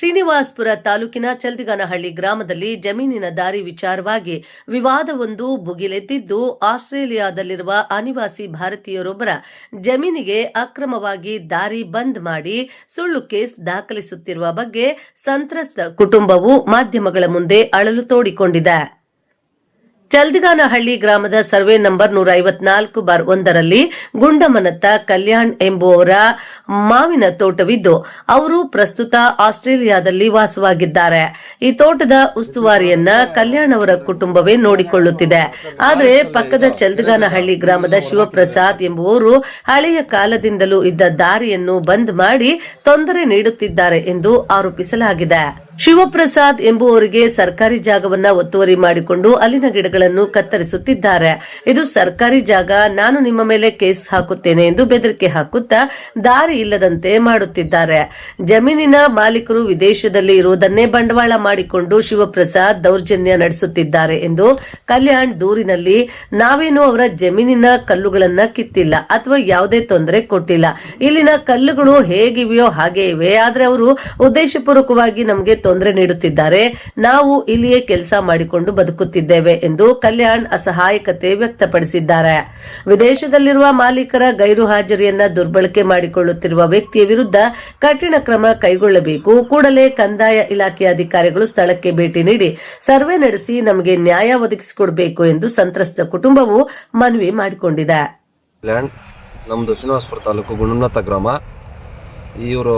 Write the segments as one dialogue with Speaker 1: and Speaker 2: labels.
Speaker 1: ಶ್ರೀನಿವಾಸ್ಪುರ ತಾಲೂಕಿನ ಚಲ್ದಿಗಾನಹಳ್ಳಿ ಗ್ರಾಮದಲ್ಲಿ ಜಮೀನಿನ ದಾರಿ ವಿಚಾರವಾಗಿ ವಿವಾದವೊಂದು ಭುಗಿಲೆದ್ದಿದ್ದು, ಆಸ್ಟ್ರೇಲಿಯಾದಲ್ಲಿರುವ ಅನಿವಾಸಿ ಭಾರತೀಯರೊಬ್ಬರ ಜಮೀನಿಗೆ ಅಕ್ರಮವಾಗಿ ದಾರಿ ಬಂದ್ ಮಾಡಿ ಸುಳ್ಳು ಕೇಸ್ ದಾಖಲಿಸುತ್ತಿರುವ ಬಗ್ಗೆ ಸಂತ್ರಸ್ತ ಕುಟುಂಬವು ಮಾಧ್ಯಮಗಳ ಮುಂದೆ ಅಳಲು ತೋಡಿಕೊಂಡಿದೆ. ಚಲ್ದಿಗಾನಹಳ್ಳಿ ಗ್ರಾಮದ ಸರ್ವೆ ನಂಬರ್ ನೂರ ಐವತ್ನಾಲ್ಕು ಬಾರ್ ಒಂದರಲ್ಲಿ ಗುಂಡಮನತ್ತ ಕಲ್ಯಾಣ್ ಎಂಬುವವರ ಮಾವಿನ ತೋಟವಿದ್ದು, ಅವರು ಪ್ರಸ್ತುತ ಆಸ್ಟ್ರೇಲಿಯಾದಲ್ಲಿ ವಾಸವಾಗಿದ್ದಾರೆ. ಈ ತೋಟದ ಉಸ್ತುವಾರಿಯನ್ನ ಕಲ್ಯಾಣ್ ಅವರ ಕುಟುಂಬವೇ ನೋಡಿಕೊಳ್ಳುತ್ತಿದೆ. ಆದರೆ ಪಕ್ಕದ ಚಲ್ದಗಾನಹಳ್ಳಿ ಗ್ರಾಮದ ಶಿವಪ್ರಸಾದ್ ಎಂಬುವವರು ಹಳೆಯ ಕಾಲದಿಂದಲೂ ಇದ್ದ ದಾರಿಯನ್ನು ಬಂದ್ ಮಾಡಿ ತೊಂದರೆ ನೀಡುತ್ತಿದ್ದಾರೆ ಎಂದು ಆರೋಪಿಸಲಾಗಿದೆ. ಶಿವಪ್ರಸಾದ್ ಎಂಬುವವರಿಗೆ ಸರ್ಕಾರಿ ಜಾಗವನ್ನ ಒತ್ತುವರಿ ಮಾಡಿಕೊಂಡು ಅಲ್ಲಿನ ಗಿಡಗಳನ್ನು ಕತ್ತರಿಸುತ್ತಿದ್ದಾರೆ. ಇದು ಸರ್ಕಾರಿ ಜಾಗ, ನಾನು ನಿಮ್ಮ ಮೇಲೆ ಕೇಸ್ ಹಾಕುತ್ತೇನೆ ಎಂದು ಬೆದರಿಕೆ ಹಾಕುತ್ತಾ ದಾರಿ ಇಲ್ಲದಂತೆ ಮಾಡುತ್ತಿದ್ದಾರೆ. ಜಮೀನಿನ ಮಾಲೀಕರು ವಿದೇಶದಲ್ಲಿ ಇರುವುದನ್ನೇ ಬಂಡವಾಳ ಮಾಡಿಕೊಂಡು ಶಿವಪ್ರಸಾದ್ ದೌರ್ಜನ್ಯ ನಡೆಸುತ್ತಿದ್ದಾರೆ ಎಂದು ಕಲ್ಯಾಣ್ ದೂರಿನಲ್ಲಿ ನಾವೇನು ಅವರ ಜಮೀನಿನ ಕಲ್ಲುಗಳನ್ನ ಕಿತ್ತಿಲ್ಲ ಅಥವಾ ಯಾವುದೇ ತೊಂದರೆ ಕೊಟ್ಟಿಲ್ಲ. ಇಲ್ಲಿನ ಕಲ್ಲುಗಳು ಹೇಗಿವೆಯೋ ಹಾಗೆ ಇವೆ ಆದರೆ ಅವರು ಉದ್ದೇಶಪೂರ್ವಕವಾಗಿ ನಮಗೆ ತೊಂದರೆ ನೀಡುತ್ತಿದ್ದಾರೆ. ನಾವು ಇಲ್ಲಿಯೇ ಕೆಲಸ ಮಾಡಿಕೊಂಡು ಬದುಕುತ್ತಿದ್ದೇವೆ ಎಂದು ಕಲ್ಯಾಣ್ ಅಸಹಾಯಕತೆ ವ್ಯಕ್ತಪಡಿಸಿದ್ದಾರೆ. ವಿದೇಶದಲ್ಲಿರುವ ಮಾಲೀಕರ ಗೈರು ಹಾಜರಿಯನ್ನ ದುರ್ಬಳಕೆ ಮಾಡಿಕೊಳ್ಳುತ್ತಿರುವ ವ್ಯಕ್ತಿಯ ವಿರುದ್ಧ ಕಠಿಣ ಕ್ರಮ ಕೈಗೊಳ್ಳಬೇಕು. ಕೂಡಲೇ ಕಂದಾಯ ಇಲಾಖೆ ಅಧಿಕಾರಿಗಳು ಸ್ಥಳಕ್ಕೆ ಭೇಟಿ ನೀಡಿ ಸರ್ವೆ ನಡೆಸಿ ನಮಗೆ ನ್ಯಾಯ ಒದಗಿಸಿಕೊಡಬೇಕು ಎಂದು ಸಂತ್ರಸ್ತ ಕುಟುಂಬವು ಮನವಿ ಮಾಡಿಕೊಂಡಿದೆ.
Speaker 2: ನಮ್ದು ಶ್ರೀನಿವಾಸಪುರ ತಾಲೂಕು ಗುಣೋನ್ನತ ಗ್ರಾಮ. ಇವರು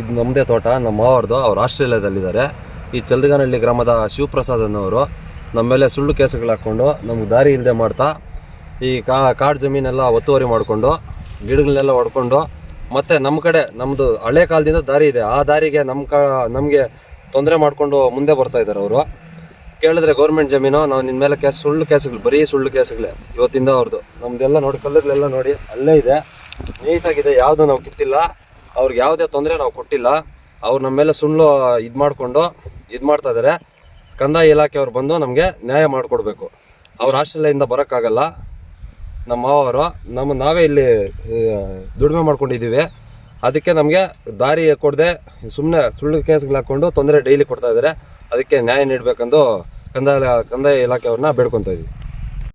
Speaker 2: ಇದು ನಮ್ಮದೇ ತೋಟ, ನಮ್ಮ ಮಾವರ್ದು, ಅವ್ರು ಆಸ್ಟ್ರೇಲಿಯಾದಲ್ಲಿದ್ದಾರೆ. ಈ ಚಲ್ದಗಾನಹಳ್ಳಿ ಗ್ರಾಮದ ಶಿವಪ್ರಸಾದ್ ಅನ್ನೋರು ನಮ್ಮ ಮೇಲೆ ಸುಳ್ಳು ಕೇಸುಗಳು ಹಾಕ್ಕೊಂಡು ನಮ್ಗೆ ದಾರಿ ಇಲ್ಲದೆ ಮಾಡ್ತಾ, ಈ ಕಾ, ಕಾಡು ಜಮೀನೆಲ್ಲ ಒತ್ತುವರಿ ಮಾಡಿಕೊಂಡು ಗಿಡಗಳನ್ನೆಲ್ಲ ಹೊಡ್ಕೊಂಡು ಮತ್ತು ನಮ್ಮ ಕಡೆ ನಮ್ಮದು ಹಳೆ ಕಾಲದಿಂದ ದಾರಿ ಇದೆ. ಆ ದಾರಿಗೆ ನಮ್ಮ ನಮಗೆ ತೊಂದರೆ ಮಾಡಿಕೊಂಡು ಮುಂದೆ ಬರ್ತಾ ಇದ್ದಾರೆ ಅವರು. ಕೇಳಿದ್ರೆ ಗೌರ್ಮೆಂಟ್ ಜಮೀನು, ನಾವು ನಿನ್ನ ಮೇಲೆ ಕೇಸ್, ಸುಳ್ಳು ಕೇಸುಗಳು, ಬರೀ ಸುಳ್ಳು ಕೇಸುಗಳೇ ಇವತ್ತಿಂದ ಅವ್ರದ್ದು ನಮ್ದೆಲ್ಲ ನೋಡಿ, ಕಲ್ಲುಗಳೆಲ್ಲ ನೋಡಿ, ಅಲ್ಲೇ ಇದೆ. ನೀಟಾಗಿದೆ, ಯಾವುದು ನಾವು ಕಿತ್ತಿಲ್ಲ. ಅವ್ರಿಗೆ ಯಾವುದೇ ತೊಂದರೆ ನಾವು ಕೊಟ್ಟಿಲ್ಲ. ಅವ್ರು ನಮ್ಮ ಮೇಲೆ ಸುಳ್ಳು ಇದು ಮಾಡಿಕೊಂಡು, ಇದು ಮಾಡ್ತಾ ಇದ್ದಾರೆ ಕಂದಾಯ ಇಲಾಖೆಯವ್ರು ಬಂದು ನಮಗೆ ನ್ಯಾಯ ಮಾಡಿಕೊಡ್ಬೇಕು. ಅವ್ರ ಆಶ್ರಯದಿಂದ ಬರೋಕ್ಕಾಗಲ್ಲ. ನಮ್ಮ ಮಾವರು ನಮ್ಮ ನಾವೇ ಇಲ್ಲಿ ದುಡಿಮೆ ಮಾಡ್ಕೊಂಡಿದ್ದೀವಿ ಅದಕ್ಕೆ ನಮಗೆ ದಾರಿ ಕೊಡದೆ ಸುಮ್ಮನೆ ಸುಳ್ಳು ಕೇಸ್ಗಳು ಹಾಕ್ಕೊಂಡು ತೊಂದರೆ ಡೈಲಿ ಕೊಡ್ತಾ ಇದ್ದಾರೆ ಅದಕ್ಕೆ ನ್ಯಾಯ ನೀಡಬೇಕೆಂದು ಕಂದಾಯ ಕಂದಾಯ ಇಲಾಖೆಯವ್ರನ್ನ ಬೇಡ್ಕೊತಾ ಇದ್ದೀವಿ